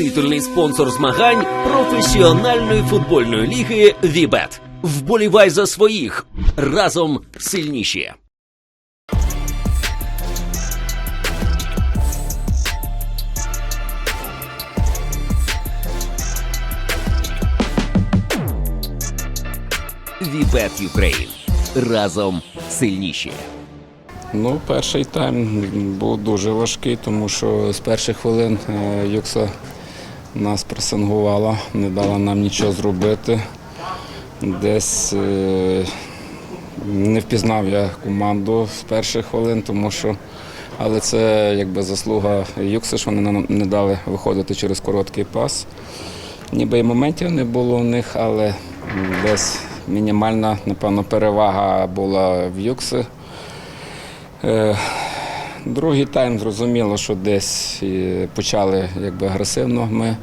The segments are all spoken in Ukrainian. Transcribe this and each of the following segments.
титульний спонсор змагань професіональної футбольної ліги Вібет. Вболівай за своїх разом сильніші. Вібет Юкрейн. Разом сильніші. Ну, перший тайм був дуже важкий, тому що з перших хвилин е, Юкса нас пресингувала, не дала нам нічого зробити. Десь е, не впізнав я команду з перших хвилин, тому що, але це якби заслуга Юкси, що вони нам не дали виходити через короткий пас. Ніби і моментів не було у них, але десь мінімальна, напевно, перевага була в Юкси. Другий тайм зрозуміло, що десь почали якби агресивно ми.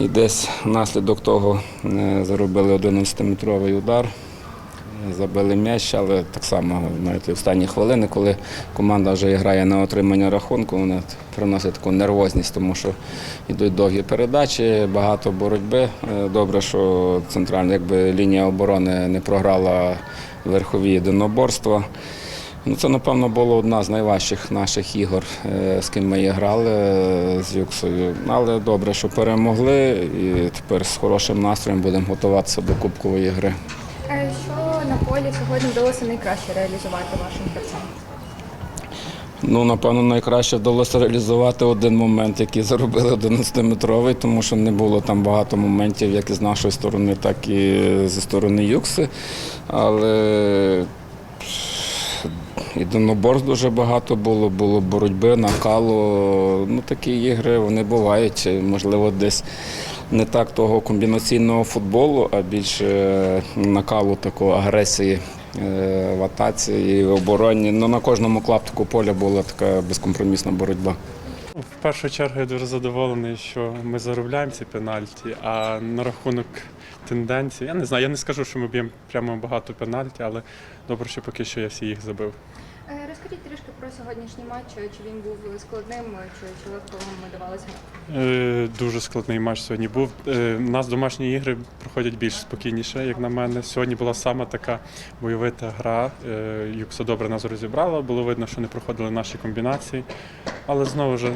І десь внаслідок того е, заробили 11-метровий удар, забили м'яч, але так само знаєте, останні хвилини, коли команда вже грає на отримання рахунку, вони приносять таку нервозність, тому що йдуть довгі передачі, багато боротьби. Е, Добре, що центральна якби, лінія оборони не програла верхові єдиноборства. Ну, це, напевно, було одна з найважчих наших ігор, е, з ким ми і грали е, з Юксою. Але добре, що перемогли, і тепер з хорошим настроєм будемо готуватися до Кубкової гри. Що на полі сьогодні вдалося найкраще реалізувати вашим гравцям? Ну, напевно, найкраще вдалося реалізувати один момент, який заробили 11-метровий, тому що не було там багато моментів як із нашої сторони, так і зі сторони Юкси. Але єдиноборств дуже багато було, було боротьби, накалу. Ну, такі ігри вони бувають. Можливо, десь не так того комбінаційного футболу, а більше накалу такої агресії е, в атаці і в обороні. Ну, на кожному клаптику поля була така безкомпромісна боротьба. В першу чергу я дуже задоволений, що ми заробляємо ці пенальті, а на рахунок тенденції, я не знаю, я не скажу, що ми б'ємо прямо багато пенальті, але добре, що поки що я всі їх забив. Е, Розкажіть трішки про сьогоднішній матч, чи він був складним, чи, чи легко вам видавалося? Е, Дуже складний матч сьогодні був. Е, У нас домашні ігри проходять більш спокійніше, як на мене. Сьогодні була саме така бойовита гра. Е, Юкса добре нас розібрала, було видно, що не проходили наші комбінації. Але знову ж,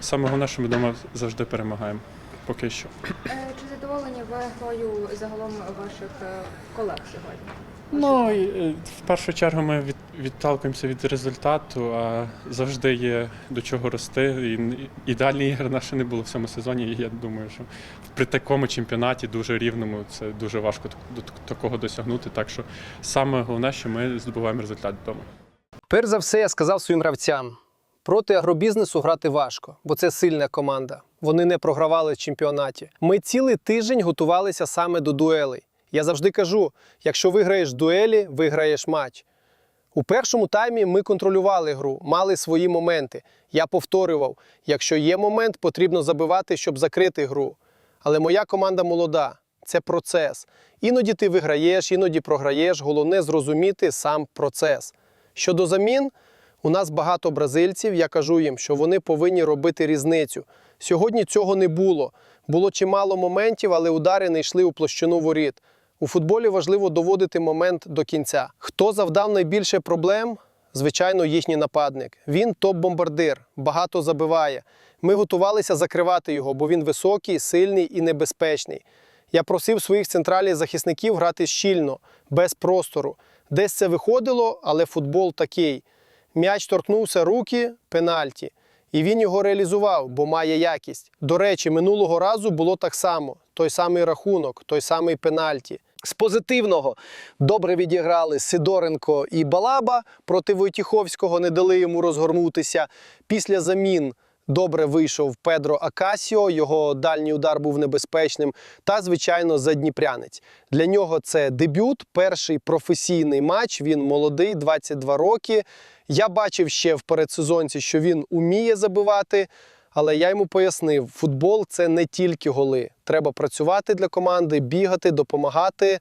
саме головне, що ми вдома завжди перемагаємо. Поки що. Е, Чи задоволені ви грою загалом ваших е, колег сьогодні? Ну, і, е, в першу чергу ми від, відталкуємося від результату, а завжди є до чого рости. І ідеальні ігри наші не було в цьому сезоні. І я думаю, що при такому чемпіонаті дуже рівному це дуже важко до такого досягнути. Так що саме головне, що ми здобуваємо результат вдома. Перш за все, я сказав своїм гравцям: проти агробізнесу грати важко, бо це сильна команда. Вони не програвали в чемпіонаті. Ми цілий тиждень готувалися саме до дуелей. Я завжди кажу: якщо виграєш дуелі, виграєш матч. У першому таймі ми контролювали гру, мали свої моменти. Я повторював: якщо є момент, потрібно забивати, щоб закрити гру. Але моя команда молода, це процес. Іноді ти виграєш, іноді програєш. Головне зрозуміти сам процес. Щодо замін, у нас багато бразильців. Я кажу їм, що вони повинні робити різницю. Сьогодні цього не було. Було чимало моментів, але удари не йшли у площину воріт. У футболі важливо доводити момент до кінця. Хто завдав найбільше проблем? Звичайно, їхній нападник. Він топ-бомбардир, багато забиває. Ми готувалися закривати його, бо він високий, сильний і небезпечний. Я просив своїх центральних захисників грати щільно, без простору. Десь це виходило, але футбол такий. М'яч торкнувся руки, пенальті. І він його реалізував, бо має якість. До речі, минулого разу було так само: той самий рахунок, той самий пенальті. З позитивного добре відіграли Сидоренко і Балаба проти Войтіховського, не дали йому розгорнутися. Після замін добре вийшов Педро Акасіо, його дальній удар був небезпечним. Та, звичайно, задніпрянець. Для нього це дебют, перший професійний матч. Він молодий, 22 роки. Я бачив ще в передсезонці, що він уміє забивати. Але я йому пояснив, футбол це не тільки голи. Треба працювати для команди, бігати, допомагати.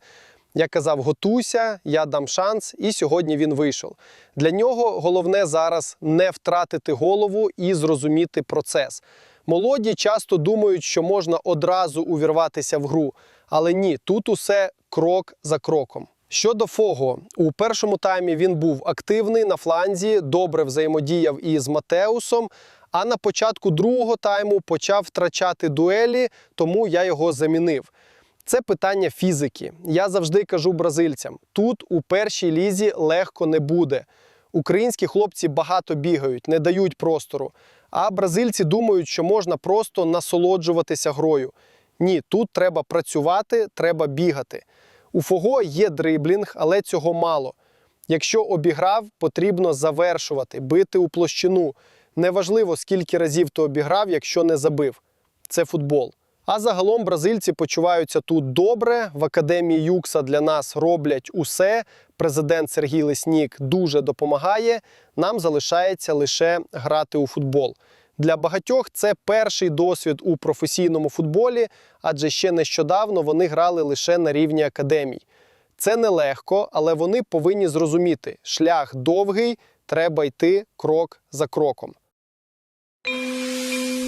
Я казав, готуйся, я дам шанс, і сьогодні він вийшов. Для нього головне зараз не втратити голову і зрозуміти процес. Молоді часто думають, що можна одразу увірватися в гру, але ні, тут усе крок за кроком. Щодо Фого, у першому таймі він був активний на фланзі, добре взаємодіяв із Матеусом. А на початку другого тайму почав втрачати дуелі, тому я його замінив. Це питання фізики. Я завжди кажу бразильцям: тут у першій лізі легко не буде. Українські хлопці багато бігають, не дають простору. А бразильці думають, що можна просто насолоджуватися грою. Ні, тут треба працювати, треба бігати. У Фого є дриблінг, але цього мало. Якщо обіграв, потрібно завершувати, бити у площину. Неважливо, скільки разів ти обіграв, якщо не забив. Це футбол. А загалом бразильці почуваються тут добре. В академії Юкса для нас роблять усе. Президент Сергій Леснік дуже допомагає. Нам залишається лише грати у футбол. Для багатьох це перший досвід у професійному футболі, адже ще нещодавно вони грали лише на рівні академій. Це нелегко, але вони повинні зрозуміти, шлях довгий, треба йти крок за кроком.